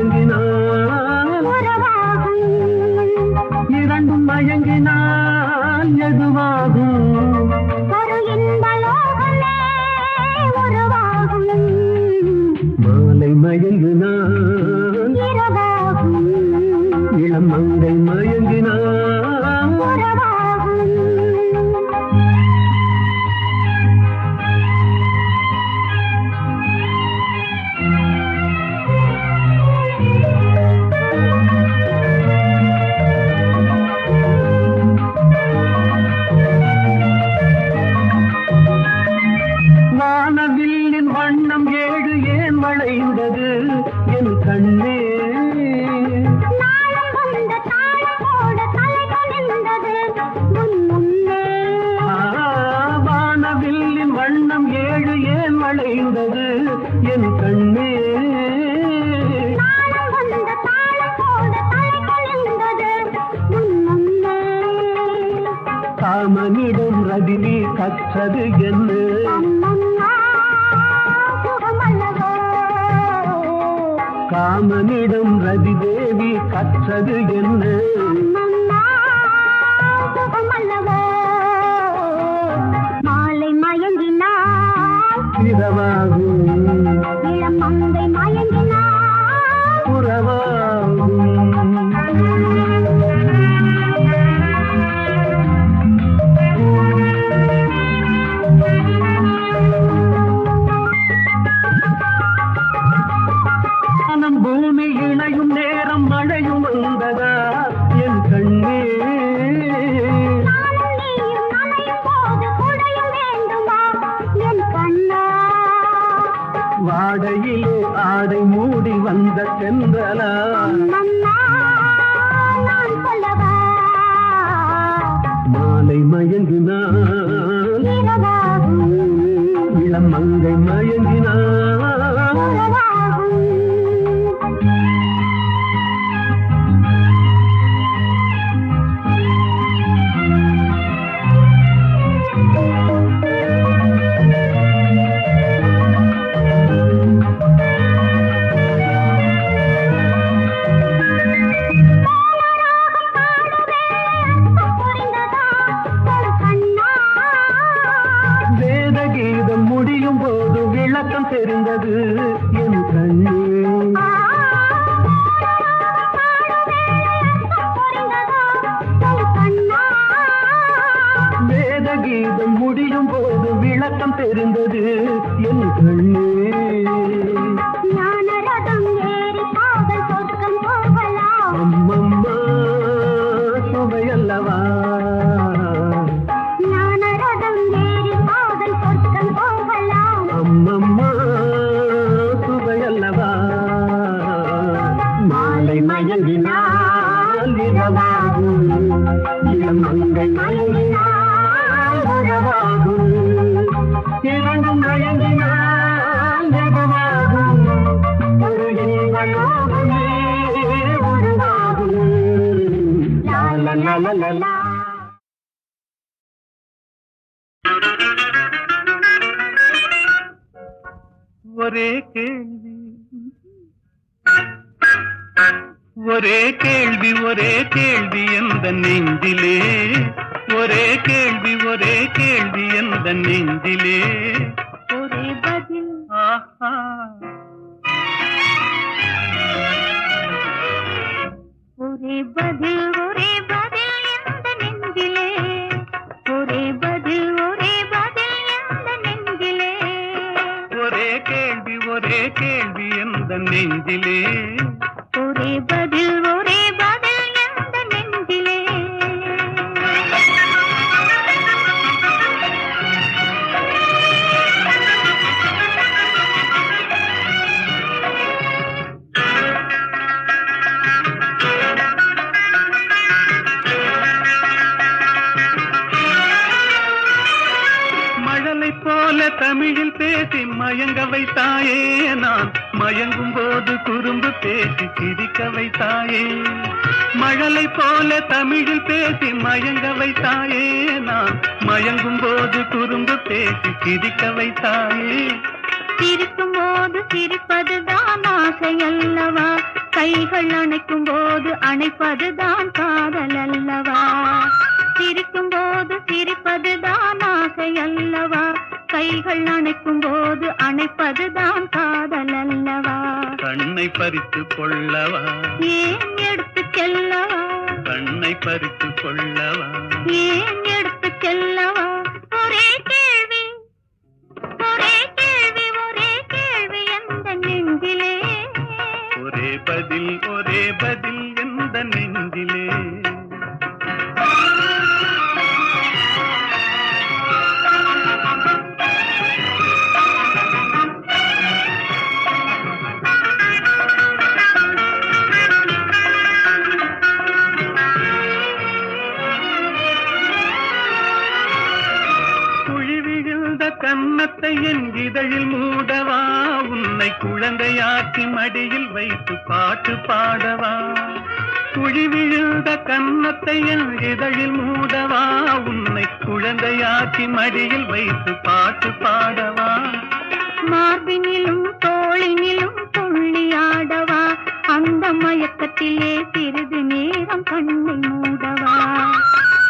மயங்கினால் இரண்டும் மயங்கினால் எதுவாகும்? மாலை மயங்கினால் வளைந்தது என் கண்ணே. வானவில்லின் வண்ணம் ஏழு ஏன் வளைந்தது என் கண்ணே. காமனிடம் ரதினி கற்றது என்ன காமனிடம் ரதி தேவி கற்றது என்ன? மாலை மயங்கினாள் இரவாகும் மாலை இரவாகும் இளம் மங்கை மயங்கினான் விளக்கம் ஒரே கேள்வி. ஒரே கேள்வி ஒரே கேள்வி எந்த நெஞ்சிலே? ஒரே கேள்வி ஒரே கேள்வி எந்த நெஞ்சிலே? ஒரே பதில். ஆஹா. ஒரே கேள்வி எந்த நெஞ்சிலே? ஒரே தமிழில் பேசி மயங்க வைத்தாயே நான். மயங்கும் போது குறும்பு பேசி சிரிக்க வைத்தாயே. மழலை போல தமிழில் பேசி மயங்க வைத்தாயே நான். மயங்கும் போது குறும்பு பேசி சிரிக்க வைத்தாயே. சிரிக்கும் போது சிரிப்பதுதான் ஆசை அல்லவா கைகள் அணைக்கும் போது அணைப்பதுதான் காதல் அல்லவா சிரிக்கும் போது சிரிப்பதுதான் ஆசை அல்லவா கைகள் அணைக்கும் போது அணைப்பதுதான் காதல் அல்லவா கண்ணை பறித்து கொள்ளவா? ஏன் எடுத்து செல்லவா? கண்ணை பறித்து கொள்ளவா? ஏன் எடுத்து செல்லவா? ஒரே கேள்வி ஒரே கேள்வி ஒரே கேள்வி எந்த நெஞ்சிலே? ஒரே பதில் ஒரே பதில் எந்த நெஞ்சிலே? மடியில் வைத்து பாட்டு பாடவா? மார்பினிலும் தோளினிலும் துள்ளியாடவா அந்த மயக்கத்திலே சிறிது நேரம் கண்ணை மூடவா?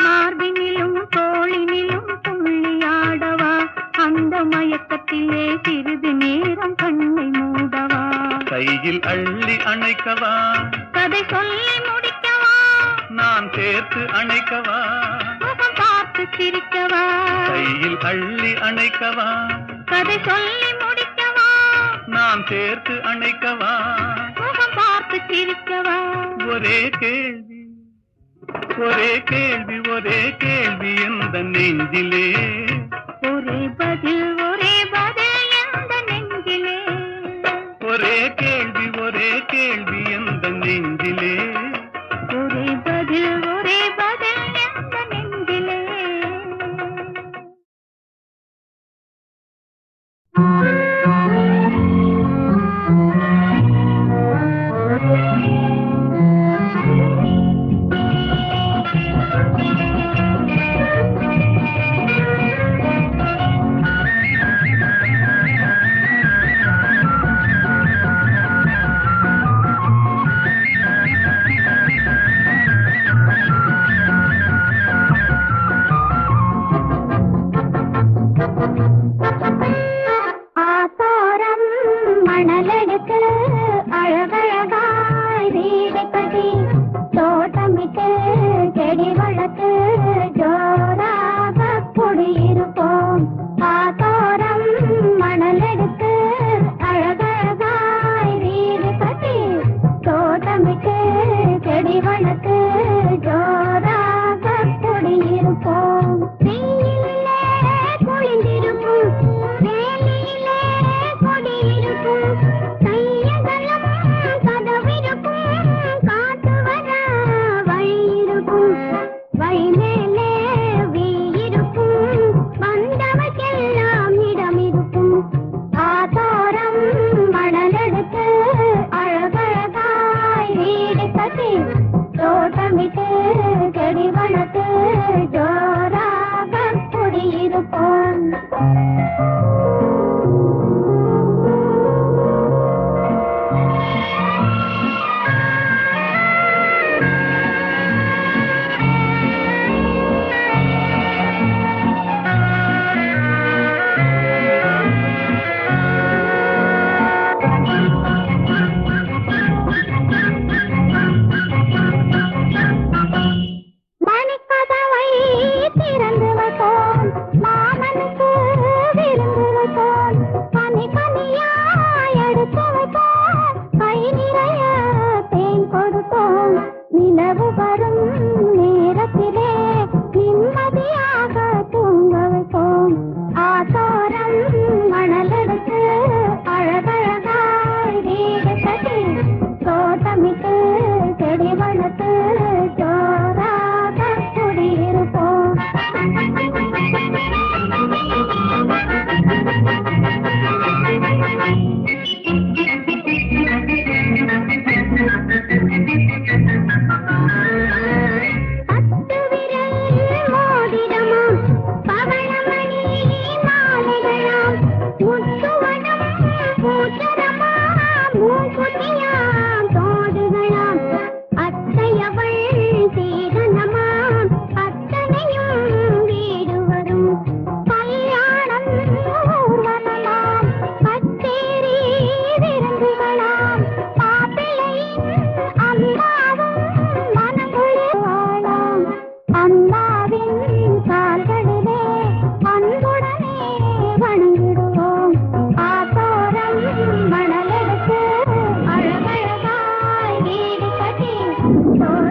மார்பினிலும் தோளினிலும் துள்ளியாடவா அந்த மயக்கத்திலே சிறிது நேரம் கண்ணை மூடவா? கையில் அள்ளி அணைக்கவா? கதை சொல்லி முடிக்கவா? நான் சேர்த்து அணைக்கவா? பார்த்து சிரிக்கவா கையில் அள்ளி அணைக்கவா? கதை சொல்லி முடிக்கவா? நான் சேர்த்து அணைக்கவா? முகம் பார்த்து சிரிக்கவா? ஒரே கேள்வி ஒரே கேள்வி ஒரே கேள்வி எந்த நெஞ்சிலே? ஒரே பதில் ஒரே பதில் எந்த நெஞ்சிலே? ஒரே கேள்வி ஒரே கேள்வி எந்த நெஞ்சிலே?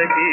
பாதகி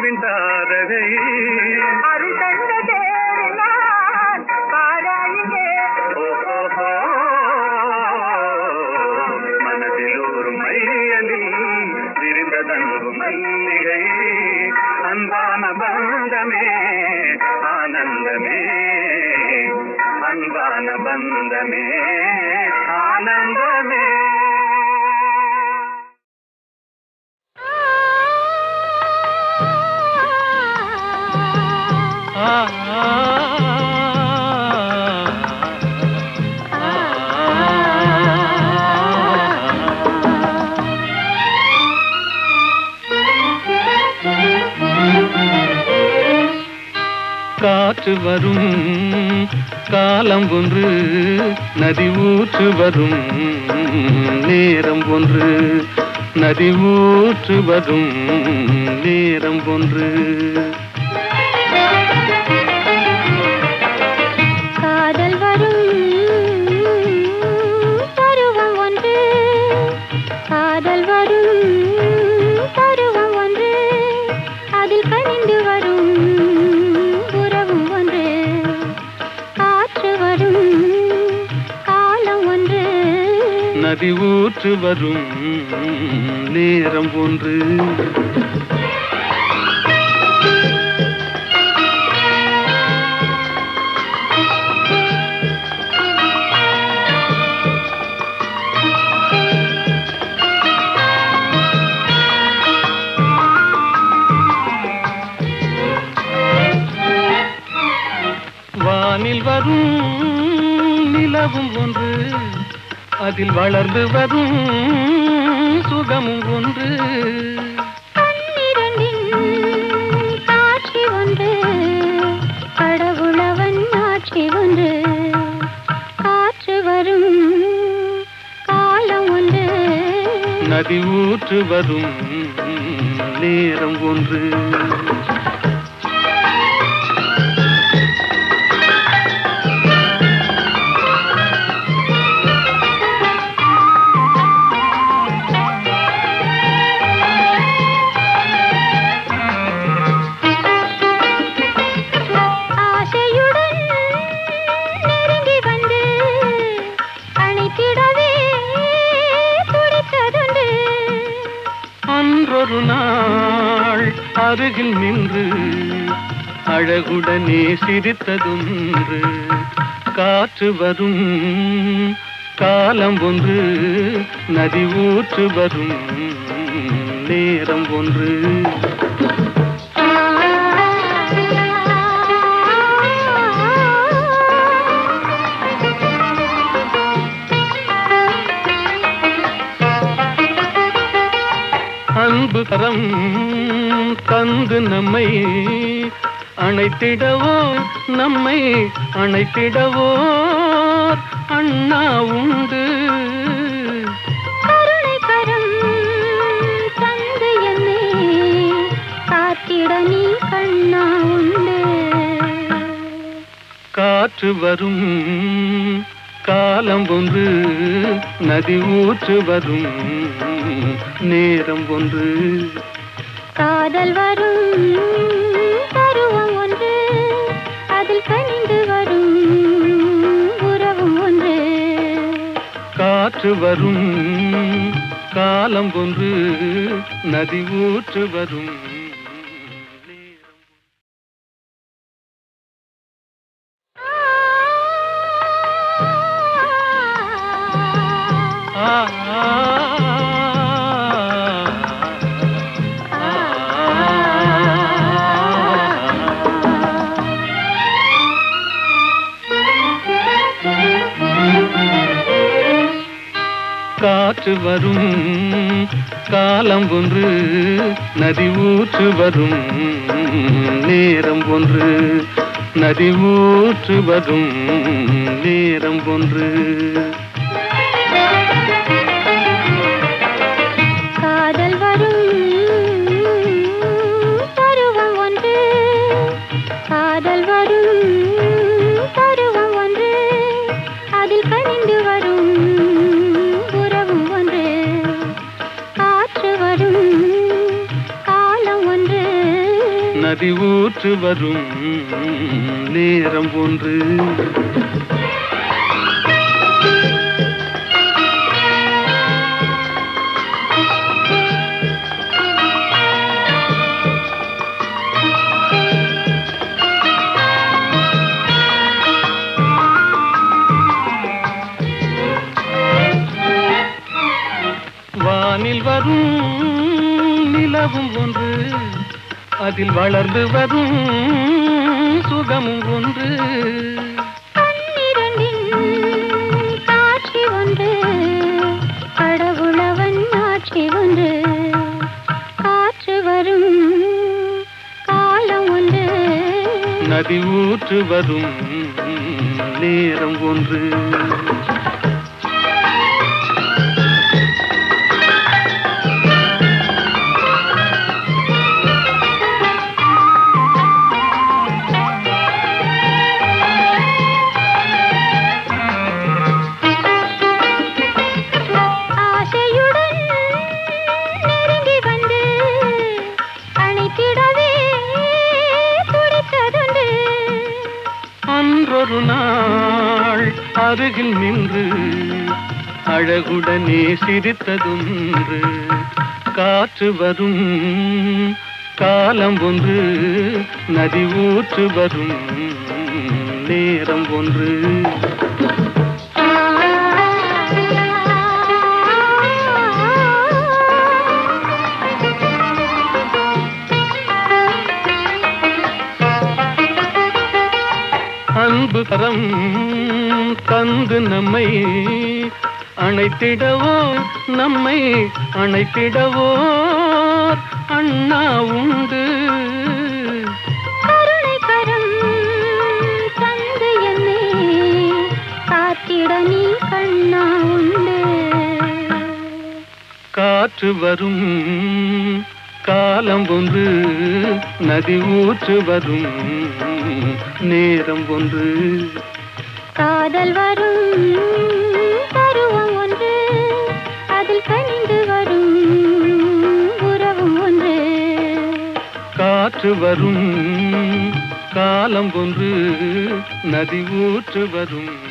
அன்பின் அருள் தந்த காற்று வரும் காலம் ஒன்று நதி ஊற்று வரும் நேரம் ஒன்று நதி ஊற்று வரும் நேரம் ஒன்று. நதி ஊற்று வரும் நேரம் ஒன்று அதில் வளர்ந்து வரும் சுகமும் ஒன்று. காட்சி ஒன்று கடவுளவன் ஆட்சி ஒன்று. காற்று வரும் காலம் ஒன்று. நதி ஊற்று வரும் நேரம் ஒன்று. அருகில் நின்று அழகுடனே சிரித்ததொன்று. காற்று வரும் காலம் ஒன்று நதி ஊற்று வரும் நேரம் ஒன்று. அன்பு கரம் தந்து நம்மை அணைத்திடவோ நம்மை அணைத்திடவோ அண்ணா உண்டு. காற்று வரும் காலம் ஒன்று நதி ஊற்று வரும் நேரம் ஒன்று காதல் வரும் பருவம் ஒன்று அதில் கனிந்து வரும் உறவும் ஒன்று. காற்று வரும் காலம் ஒன்று நதி ஊற்று வரும். ஊற்று வரும். காலம் ஒன்று நதி ஊற்று வரும். நேரம் ஒன்று நதி ஊற்று வரும். நேரம் ஒன்று. நதி ஊற்று வரும் நேரம் ஒன்று அதில் வளர்ந்து வரும் சுகமும் ஒன்று. காட்சி ஒன்று கடவுளவன் ஆட்சி ஒன்று. காற்று வரும் காலம் ஒன்று. நதி ஊற்று வரும் நேரம் ஒன்று. ஒரு நாள் அருகில் நின்று அழகுடனே சிரித்ததொன்று. காற்று வரும் காலம் ஒன்று நதி ஊற்று வரும் நேரம் ஒன்று. அன்பு கரம் தந்து நம்மை அணைத்திடவோ நம்மை அணைத்திடவோ அண்ணா உண்டு. காற்று வரும் காலம் ஒன்று நதி ஊற்று வரும் நேரம் ஒன்று. காதல் வரும் பருவம் ஒன்று அதில் கனிந்து வரும் உறவும் ஒன்று. காற்று வரும் காலம் ஒன்று நதி ஊற்று வரும்